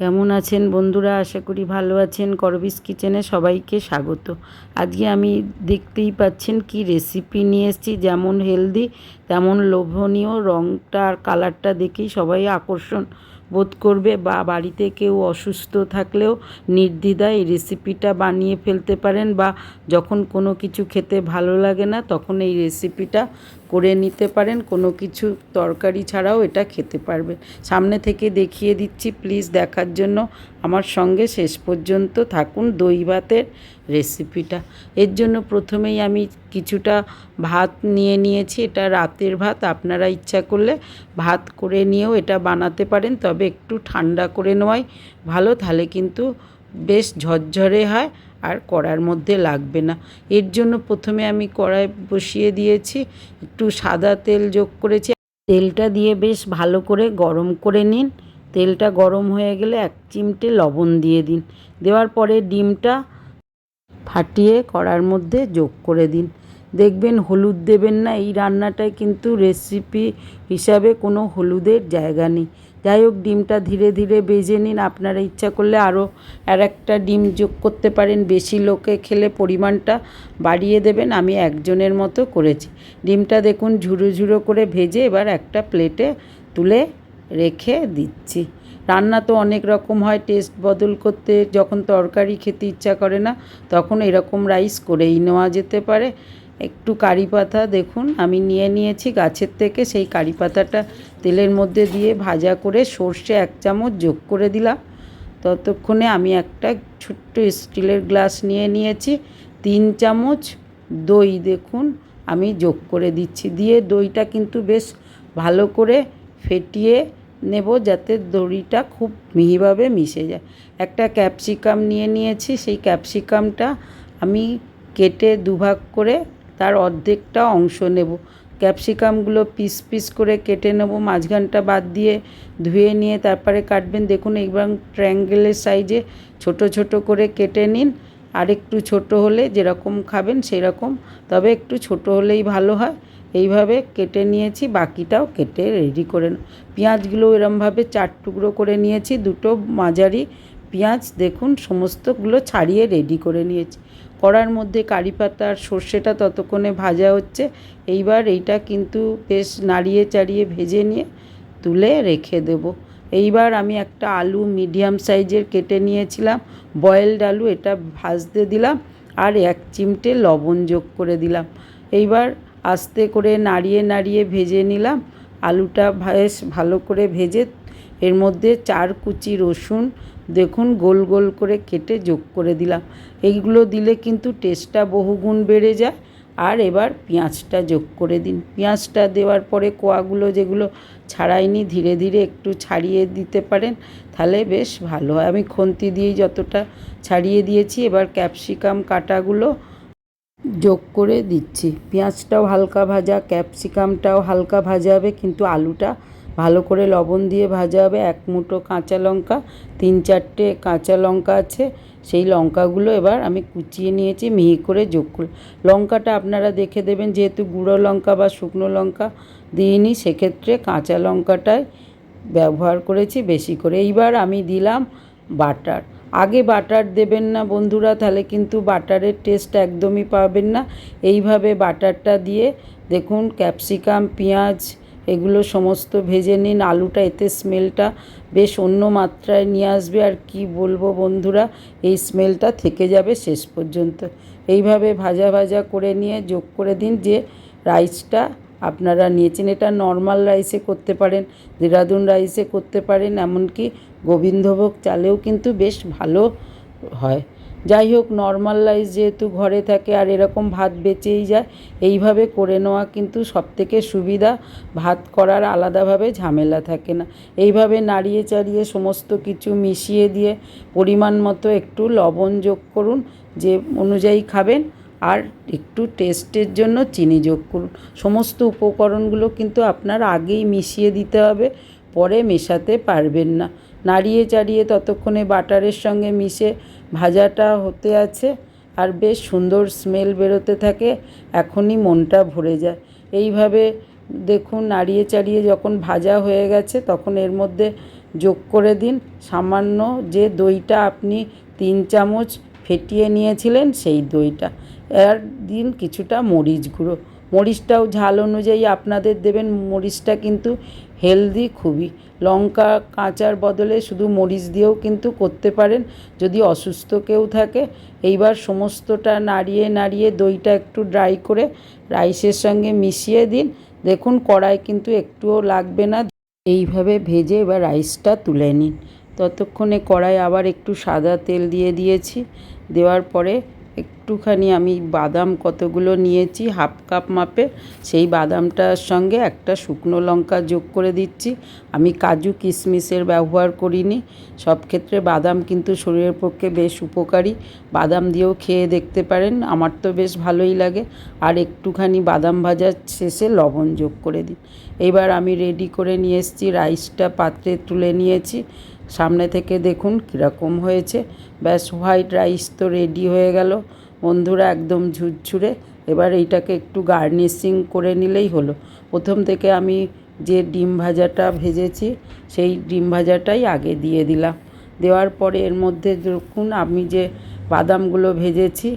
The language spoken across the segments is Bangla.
কেমন আছেন বন্ধুরা? আশা করি ভালো আছেন। করবিস কিচেনে সবাইকে স্বাগত। আজকে আমি দেখতেই পাচ্ছেন কি রেসিপি নিয়ে এসেছি। যেমন হেলদি তেমন লোভনীয় রঙটা আর কালারটা দেখেই সবাই আকর্ষণ বোধ করবে বা বাড়িতে কেউ অসুস্থ থাকলেও নির্দ্বিধায় এই রেসিপিটা বানিয়ে ফেলতে পারেন বা যখন কোনো কিছু খেতে ভালো লাগে না, তখন এই রেসিপিটা করে নিতে পারেন, কোনো কিছু তরকারি ছাড়াও এটা খেতে পারবেন সামনে থেকে দেখিয়ে দিচ্ছি, প্লিজ দেখার জন্য। আমার সঙ্গে শেষ পর্যন্ত থাকুন দই ভাতের রেসিপিটা। এর জন্য প্রথমেই আমি কিছুটা ভাত নিয়ে নিয়েছি, এটা রাতের ভাত, আপনারা ইচ্ছা করলে ভাত করে নিয়েও এটা বানাতে পারেন, তবে একটু ঠান্ডা করে নেওয়াই ভালো, তাহলে কিন্তু বেশ ঝরঝরে হয়। আর কড়ার মধ্যে লাগবে না। এর জন্য প্রথমে আমি কড়াই বসিয়ে দিয়েছি, একটু সাদা তেল যোগ করেছি। তেলটা দিয়ে বেশ ভালো করে গরম করে নিন। তেলটা গরম হয়ে গেলে এক চিমটে লবণ দিয়ে দিন। দেওয়ার পরে ডিমটা ফাটিয়ে কড়ার মধ্যে যোগ করে দিন। দেখবেন হলুদ দেবেন না, এই রান্নাটায় কিন্তু রেসিপি হিসাবে কোনো হলুদের জায়গা নেই। যাই হোক, ডিমটা ধীরে ধীরে বেজে নিন। আপনারা ইচ্ছা করলে আরও আর একটা ডিম যোগ করতে পারেন। বেশি লোকে খেলে পরিমাণটা বাড়িয়ে দেবেন। আমি একজনের মতো করেছি। ডিমটা দেখুন ঝুরো ঝুরো করে ভেজে এবার একটা প্লেটে তুলে রেখে দিচ্ছি। রান্না তো অনেক রকম হয়, টেস্ট বদল করতে যখন তরকারি খেতে ইচ্ছা করে না, তখন এরকম রাইস করেই নেওয়া যেতে পারে। একটু কারি পাতা দেখুন, আমি নিয়ে নিয়েছি গাছের থেকে, সেই কারি পাতাটা তেলের মধ্যে দিয়ে ভাজা করে সর্ষে এক চামচ যোগ করে দিলাম। ততক্ষণে আমি একটা ছোট্ট স্টিলের গ্লাস নিয়ে নিয়েছি, তিন চামচ দই দেখুন, আমি যোগ করে দিচ্ছি। দিয়ে দইটা কিন্তু বেশ ভালো করে ফেটিয়ে নেব যাতে দড়িটা খুব মিহিভাবে মিশে যায়। একটা ক্যাপসিকাম নিয়ে নিয়েছি, সেই ক্যাপসিকামটা আমি কেটে দুভাগ করে তার অর্ধেকটা অংশ নেব। ক্যাপসিকামগুলো পিস পিস করে কেটে নেব, মাঝখানটা বাদ দিয়ে ধুয়ে নিয়ে তারপরে কাটবেন। দেখুন, এইবার ট্রায়াঙ্গেলের সাইজে ছোট ছোট করে কেটে নিন। আর একটু ছোট হলে যেরকম খাবেন সেরকম, তবে একটু ছোট হলেই ভালো হয়। এইভাবে কেটে নিয়েছি, বাকিটাও কেটে রেডি করে পেঁয়াজগুলো এরমভাবে চার টুকরো করে নিয়েছি, দুটো মাঝারি পেঁয়াজ। দেখুন, সমস্তগুলো ছাড়িয়ে রেডি করে নিয়েছি। কড়ার মধ্যে কারি পাতা আর সর্ষেটা ততক্ষণে ভাজা হচ্ছে। এইবার এইটা কিন্তু বেশ নাড়িয়ে চাড়িয়ে ভেজে নিয়ে তুলে রেখে দেব। এইবার আমি একটা আলু মিডিয়াম সাইজের কেটে নিয়েছিলাম, বয়েলড আলু এটা ভাজতে দিলাম আর এক চিমটে লবণ যোগ করে দিলাম। এইবার আস্তে করে নাড়িয়ে নাড়িয়ে ভেজে নিলাম। আলুটা বেশ ভালো করে ভেজে এর মধ্যে চার কুচি রসুন দেখুন গোল গোল করে কেটে যোগ করে দিলাম। এইগুলো দিলে কিন্তু টেস্টটা বহুগুণ বেড়ে যায়। আর এবার পেঁয়াজটা যোগ করে দিন। পেঁয়াজটা দেওয়ার পরে কোয়াগুলো যেগুলো ছাড়াইনি, ধীরে ধীরে একটু ছাড়িয়ে দিতে পারেন, তাহলে বেশ ভালো হয়। আমি খুন্তি দিয়েই যতটা ছাড়িয়ে দিয়েছি, এবার ক্যাপসিকাম কাটাগুলো যোগ করে দিচ্ছি। পেঁয়াজটাও হালকা ভাজা, ক্যাপসিকামটাও হালকা ভাজা হবে, কিন্তু আলুটা ভালো করে লবণ দিয়ে ভাজা হবে। এক মুঠো কাঁচা লঙ্কা, তিন চারটে কাঁচা লঙ্কা আছে। সেই লঙ্কাগুলো এবার আমি কুচিয়ে নিয়েছি, মিহি করে যোগ করে। লঙ্কাটা আপনারা দেখে দেবেন, যেহেতু গুঁড়ো লঙ্কা বা শুকনো লঙ্কা দিইনি, সেক্ষেত্রে কাঁচা লঙ্কাটাই ব্যবহার করেছি বেশি করে। এইবার আমি দিলাম বাটার। আগে বাটার দেবেন না বন্ধুরা, তাহলে কিন্তু বাটারের টেস্ট একদমই পাবেন না। এইভাবে বাটারটা দিয়ে দেখুন, ক্যাপসিকাম, পেঁয়াজ এগুলো সমস্ত ভেজে নিন, আলুটা, এতে স্মেলটা বেশ অন্য মাত্রায় নিয়ে আসবে। আর কি বলব বন্ধুরা, এই স্মেলটা থেকে যাবে শেষ পর্যন্ত। এইভাবে ভাজা ভাজা করে নিয়ে যোগ করে দিন যে রাইসটা আপনারা নিয়েছেন। এটা নর্মাল রাইসে করতে পারেন, দেরাদুন রাইসে করতে পারেন, এমনকি গোবিন্দভোগ চালেও কিন্তু বেশ ভালো হয়। যাই হোক নর্মাল রাইস যেহেতু ঘরে থাকে আর এরকম ভাত বেঁচেই যায়, এইভাবে করে নেওয়া কিন্তু সবথেকে সুবিধা। ভাত করার আলাদাভাবে ঝামেলা থাকে না। এইভাবে নাড়িয়ে চাড়িয়ে সমস্ত কিছু মিশিয়ে দিয়ে পরিমাণ মতো একটু লবণ যোগ করুন, যে অনুযায়ী খাবেন, আর একটু টেস্টের জন্য চিনি যোগ করুন। সমস্ত উপকরণগুলো কিন্তু আপনার আগেই মিশিয়ে দিতে হবে। পরে মেশাতে পারবেন না। নাড়িয়ে চাড়িয়ে ততক্ষণে বাটারের সঙ্গে মিশে ভাজাটা হতে আছে আর বেশ সুন্দর স্মেল বেরোতে থাকে, এখনই মনটা ভরে যায়। এইভাবে দেখুন, নাড়িয়ে চাড়িয়ে যখন ভাজা হয়ে গেছে তখন এর মধ্যে যোগ করে দিন। সামান্য যে দইটা আপনি তিন চামচ ফেটিয়ে নিয়েছিলেন সেই দইটা। আর দিন কিছুটা মরিচ গুঁড়ো। মরিচটাও ঝাল অনুযায়ী আপনাদের দেবেন, মরিচটা কিন্তু হেলদি খুবই। লঙ্কা কাঁচার বদলে শুধু মরিচ দিয়েও কিন্তু করতে পারেন, যদি অসুস্থ কেউ থাকে। এইবার সমস্তটা নাড়িয়ে নাড়িয়ে দইটা একটু ড্রাই করে রাইসের সঙ্গে মিশিয়ে দিন। দেখুন কড়াই কিন্তু একটুও লাগবে না। এইভাবে ভেজে এবার রাইসটা তুলে নিন। ততক্ষণে কড়াই আবার একটু সাদা তেল দিয়ে দিয়েছি। দেওয়ার পরে একটুখানি আমি বাদাম কতগুলো নিয়েছি, হাফ কাপ মাপে সেই বাদামটার সঙ্গে একটা শুকনো লঙ্কা যোগ করে দিচ্ছি। আমি কাজু কিশমিশের ব্যবহার করিনি। সব ক্ষেত্রে বাদাম কিন্তু শরীরের পক্ষে বেশ উপকারী। বাদাম দিয়েও খেয়ে দেখতে পারেন, আমার তো বেশ ভালোই লাগে। আর একটুখানি বাদাম ভাজার শেষে লবণ যোগ করে দিন। এবার আমি রেডি করে নিয়ে এসেছি রাইসটা পাত্রে তুলে নিয়েছি। সামনে থেকে দেখুন কীরকম হয়েছে। ব্যাস, হোয়াইট রাইস তো রেডি হয়ে গেল। বন্ধুরা, একদম ঝুরঝুরে। এবার এইটাকে একটু গার্নিশিং করে নিলেই হলো। প্রথম থেকে আমি যে ডিম ভাজাটা ভেজেছি, সেই ডিম ভাজাটাই আগে দিয়ে দিলাম। দেওয়ার পরে এর মধ্যে দেখুন, আমি যে বাদামগুলো ভেজেছি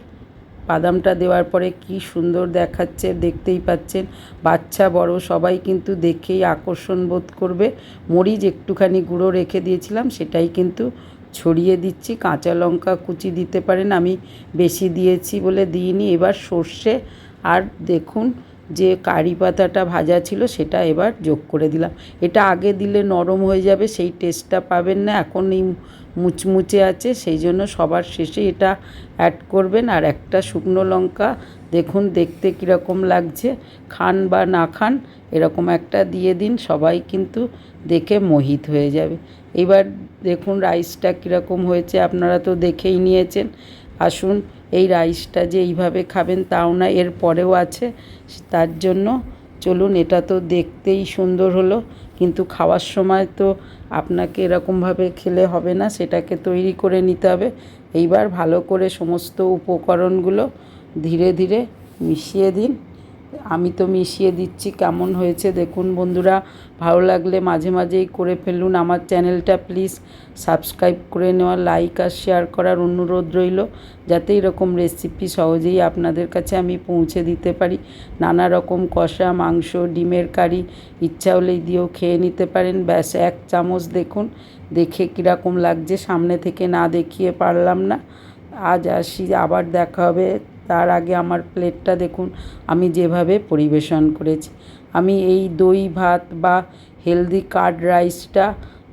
বাদামটা দেওয়ার পরে কি সুন্দর দেখাচ্ছে, দেখতেই পাচ্ছেন। বাচ্চা বড়, সবাই কিন্তু দেখেই আকর্ষণ বোধ করবে। মরিচ একটুখানি গুঁড়ো রেখে দিয়েছিলাম, সেটাই কিন্তু ছড়িয়ে দিচ্ছি। কাঁচা লঙ্কা কুচি দিতে পারেন, আমি বেশি দিয়েছি বলে দিইনি। এবার সর্ষে, আর দেখুন যে কারি পাতাটা ভাজা ছিল সেটা এবার যোগ করে দিলাম। এটা আগে দিলে নরম হয়ে যাবে, সেই টেস্টটা পাবেন না, এখন এই মুচমুচে আছে, সেই জন্য সবার শেষে এটা অ্যাড করবেন। আর একটা শুকনো লঙ্কা, দেখুন দেখতে কীরকম লাগছে, খান বা না খান, এরকম একটা দিয়ে দিন, সবাই কিন্তু দেখে মোহিত হয়ে যাবে। এবার দেখুন রাইসটা কীরকম হয়েছে, আপনারা তো দেখেই নিয়েছেন। আসুন এই রাইসটা যে এইভাবে খাবেন তাও না, এর পরেও আছে। তার জন্য চলুন, এটা তো দেখতেই সুন্দর হলো। কিন্তু খাওয়ার সময় তো আপনাকে এরকমভাবে খেলে হবে না, সেটাকে তৈরি করে নিতে হবে। এইবার ভালো করে সমস্ত উপকরণগুলো ধীরে ধীরে মিশিয়ে দিন। আমি তো মিশিয়ে দিচ্ছি, কেমন হয়েছে দেখুন বন্ধুরা। ভালো লাগলে মাঝে মাঝেই করে ফেলুন আমার চ্যানেলটা, প্লিজ সাবস্ক্রাইব করে নেওয়া, লাইক আর শেয়ার করার অনুরোধ রইল, যাতে এরকম রেসিপি সহজেই আপনাদের কাছে আমি পৌঁছে দিতে পারি। নানা রকম কষা, মাংস, ডিমের কারি, ইচ্ছা হলেই দিয়েও খেয়ে নিতে পারেন। ব্যাস, এক চামচ দেখুন, দেখে কীরকম লাগছে, সামনে থেকে না দেখিয়ে পারলাম না। আজ আসি, আবার দেখা হবে। তার আগে আমার প্লেটটা দেখুন। আমি যেভাবে পরিবেশন করেছি। আমি এই দই, ভাত বা হেলদি কার্ড রাইসটা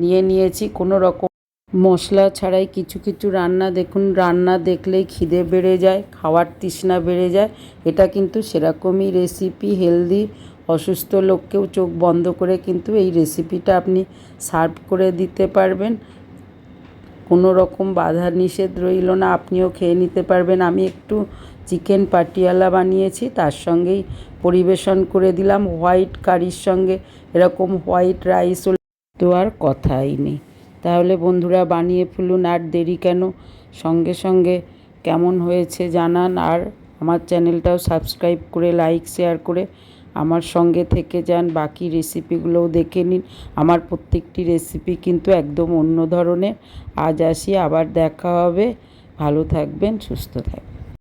নিয়ে নিয়েছি। কোনো রকম মশলা ছাড়াই কিছু কিছু রান্না দেখুন। রান্না দেখলেই খিদে বেড়ে যায়, খাওয়ার তৃষ্ণা বেড়ে যায়। এটা কিন্তু সেরকমই রেসিপি হেলদি অসুস্থ লোককেও চোখ বন্ধ করে কিন্তু এই রেসিপিটা আপনি সার্ভ করে দিতে পারবেন। কোনো রকম বাধা নিষেধ রইল না, আপনিও খেয়ে নিতে পারবেন। আমি একটু চিকেন পাটিয়ালা বানিয়েছি, তার সঙ্গেই পরিবেশন করে দিলাম। হোয়াইট কারির সঙ্গে এরকম হোয়াইট রাইস তো আর কথাই নেই। তাহলে বন্ধুরা বানিয়ে ফেলুন, আর দেরি কেন? সঙ্গে সঙ্গে কেমন হয়েছে জানান, আর আমার চ্যানেলটাও সাবস্ক্রাইব করে, লাইক, শেয়ার করে আমার সঙ্গে থেকে যান, বাকি রেসিপিগুলোও দেখে নিন। আমার প্রত্যেকটি রেসিপি কিন্তু একদম অন্য ধরনের। আজ আসি, আবার দেখা হবে। ভালো থাকবেন, সুস্থ থাকবেন।